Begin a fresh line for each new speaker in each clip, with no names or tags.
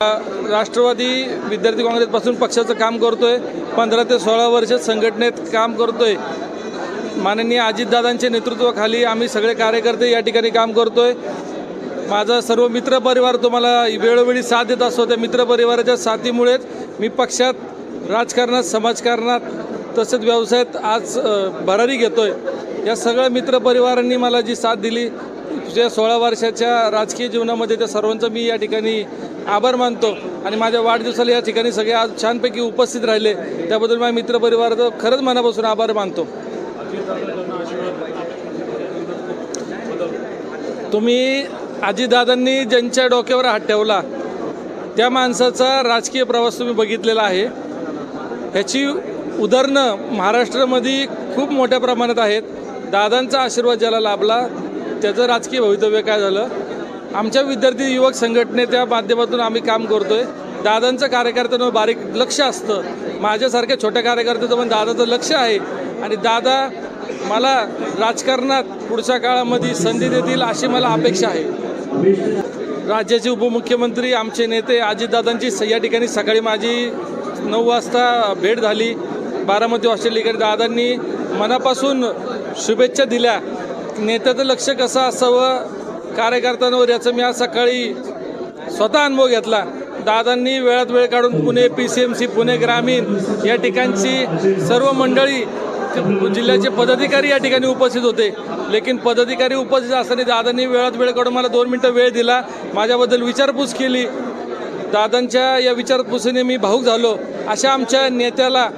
राष्ट्रवादी विद्यार्थी काँग्रेसपासून पक्षाचं काम करतोय. पंधरा ते सोळा वर्ष संघटनेत काम करतोय. माननीय अजितदादांच्या नेतृत्वाखाली आम्ही सगळे कार्यकर्ते या ठिकाणी काम करतोय. माझा सर्व मित्रपरिवार तुम्हाला वेळोवेळी साथ देत असतो. त्या मित्रपरिवाराच्या साथीमुळेच मी पक्षात राजकारणात समाजकारणात तसेच व्यवसायात आज भरारी घेतोय. या सगळ्या मित्रपरिवारांनी मला जी साथ दिली या सोळा वर्षाच्या राजकीय जीवनामध्ये त्या सर्वांचा मी या ठिकाणी आभार मानतो आणि माझ्या वाढदिवसाला या ठिकाणी सगळे आज छानपैकी उपस्थित राहिले. त्याबद्दल माझ्या मित्रपरिवाराचं खरंच मनापासून आभार मानतो. तुम्ही अजितदादांनी ज्यांच्या डोक्यावर हात ठेवला त्या माणसाचा राजकीय प्रवास तुम्ही बघितलेला आहे. ह्याची उदाहरणं महाराष्ट्रामध्ये खूप मोठ्या प्रमाणात आहेत. दादांचा आशीर्वाद ज्याला लाभला त्याचं राजकीय भवितव्य काय झालं? आमच्या विद्यार्थी युवक संघटनेच्या माध्यमातून आम्ही काम करतोय. दादांचं कार्यकर्त्यांवर बारीक लक्ष असतं. माझ्यासारख्या छोट्या कार्यकर्त्याचं पण दादाचं लक्ष आहे. आणि दादा मला राजकारणात पुढच्या काळामध्ये संधी देतील अशी मला अपेक्षा आहे. राज्याचे उपमुख्यमंत्री आमचे नेते अजितदादांची या ठिकाणी सकाळी माझी नऊ वाजता भेट झाली. बारामती ऑस्ट्रेलिया दादांनी मनापासून शुभेच्छा दिल्या. नेत्याचं लक्ष कसं असावं? कार्यकर्त्यांवर याचं मी आज सकाळी स्वतः अनुभव घेतला. दादांनी वेळात वेळ काढून Pune P C M C Pune ग्रामीण या ठिकाणची सर्व मंडळी जिल्ह्याचे पदाधिकारी या ठिकाणी उपस्थित होते. लेकिन पदाधिकारी उपस्थित असताना दादांनी वेळात वेळ काढून मला दोन मिनटं वेळ दिला. माझ्याबद्दल विचारपूस केली. दादांच्या या विचारपुसीने मी भाऊक झालो. अशा आमच्या नेत्याला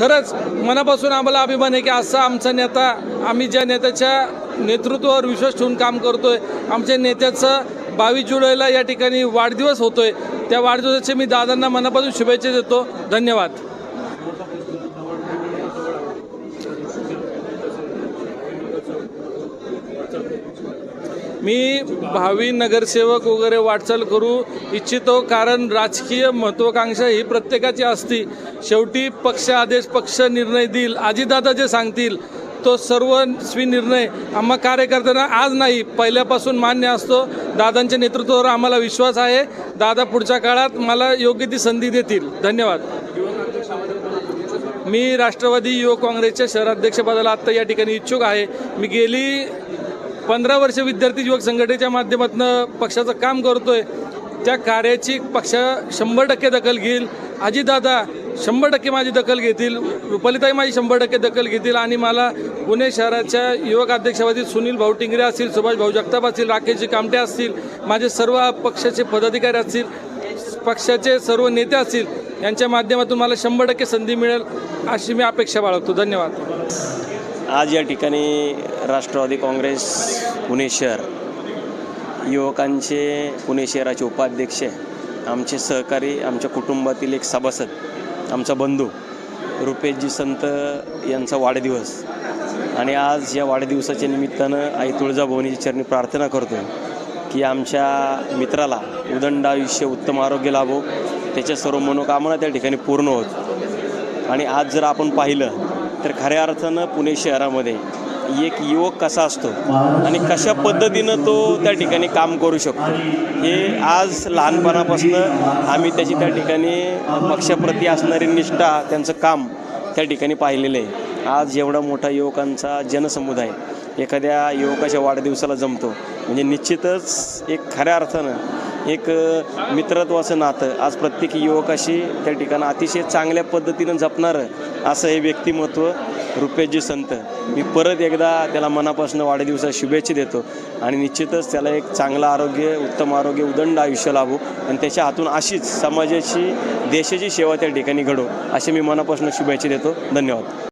खरंच मनापासून आम्हाला अभिमान आहे की असा आमचा नेता आम्ही ज्या नेत्याच्या नेतृत्वावर विश्वास ठेवून काम करतोय आमच्या नेत्याचं बावीस जुलैला या ठिकाणी वाढदिवस होतोय. त्या वाढदिवसाचे मी दादांना मनापासून शुभेच्छा देतो. धन्यवाद. मी भावी नगरसेवक वगैरे वाटचाल करू इच्छितो कारण राजकीय महत्वाकांक्षा ही प्रत्येकाची असती. शेवटी पक्ष आदेश पक्ष निर्णय देईल. आजीदादा जे सांगतील तो सर्वस्वी निर्णय आम्हा कार्यकर्त्यांना आज नाही पहिल्यापासून मान्य असतो. दादांच्या नेतृत्वावर आम्हाला विश्वास आहे. दादा पुढच्या काळात मला योग्य ती संधी देतील. धन्यवाद. मी राष्ट्रवादी युवक काँग्रेसच्या शहराध्यक्षपदाला आत्ता या ठिकाणी इच्छुक आहे. मी गेली पंधरा वर्ष विद्यार्थी युवक संघटनेच्या माध्यमातून पक्षाचं काम करतोय. त्या कार्याची पक्ष शंभर टक्के दखल घेईल. अजितदादा शंभर टक्के माझी दखल घेतील. रुपालीताई माझी शंभर टक्के दखल घेतील. आणि मला पुणे शहराच्या युवक अध्यक्षपदी सुनील भाऊ टिंगरे असतील सुभाष भाऊ जगताप असतील राकेशजी कामटे असतील माझे सर्व पक्षाचे पदाधिकारी असतील पक्षाचे सर्व नेते असतील यांच्या माध्यमातून मला शंभर टक्के संधी मिळेल अशी मी अपेक्षा बाळगतो. धन्यवाद.
आज या ठिकाणी राष्ट्रवादी काँग्रेस पुणे शहर युवकांचे पुणे शहराचे उपाध्यक्ष आमचे सहकारी आमच्या कुटुंबातील एक सभासद आमचा बंधू रुपेशजी संत यांचा वाढदिवस. आणि आज या वाढदिवसाच्या निमित्तानं आई तुळजाभवनीची चरणी प्रार्थना करतो की आमच्या मित्राला उदंड आयुष्य उत्तम आरोग्य लाभो. त्याच्या सर्व मनोकामना त्या ठिकाणी पूर्ण होत. आणि आज जर आपण पाहिलं तर खऱ्या अर्थानं पुणे शहरामध्ये एक युवक कसा असतो आणि कशा पद्धतीनं तो त्या ठिकाणी काम करू शकतो हे आज लहानपणापासून आम्ही त्याची त्या ठिकाणी पक्षाप्रती असणारी निष्ठा त्यांचं काम त्या ठिकाणी पाहिलेलं आहे. आज एवढा मोठा युवकांचा जनसमुदाय एखाद्या युवकाच्या वाढदिवसाला जमतो. म्हणजे निश्चितच एक खऱ्या अर्थानं एक मित्रत्व मित्रत्वाचं नातं. आज प्रत्येक युवकाशी त्या ठिकाणी अतिशय चांगल्या पद्धतीनं जपणारं असं हे व्यक्तिमत्व रुपेशजी संत. मी परत एकदा त्याला मनापासून वाढदिवसात शुभेच्छा देतो आणि निश्चितच त्याला एक चांगलं आरोग्य उत्तम आरोग्य उदंड आयुष्य लाभो आणि त्याच्या हातून अशीच समाजाची देशाची सेवा त्या ठिकाणी घडो अशी मी मनापासून शुभेच्छा देतो. धन्यवाद.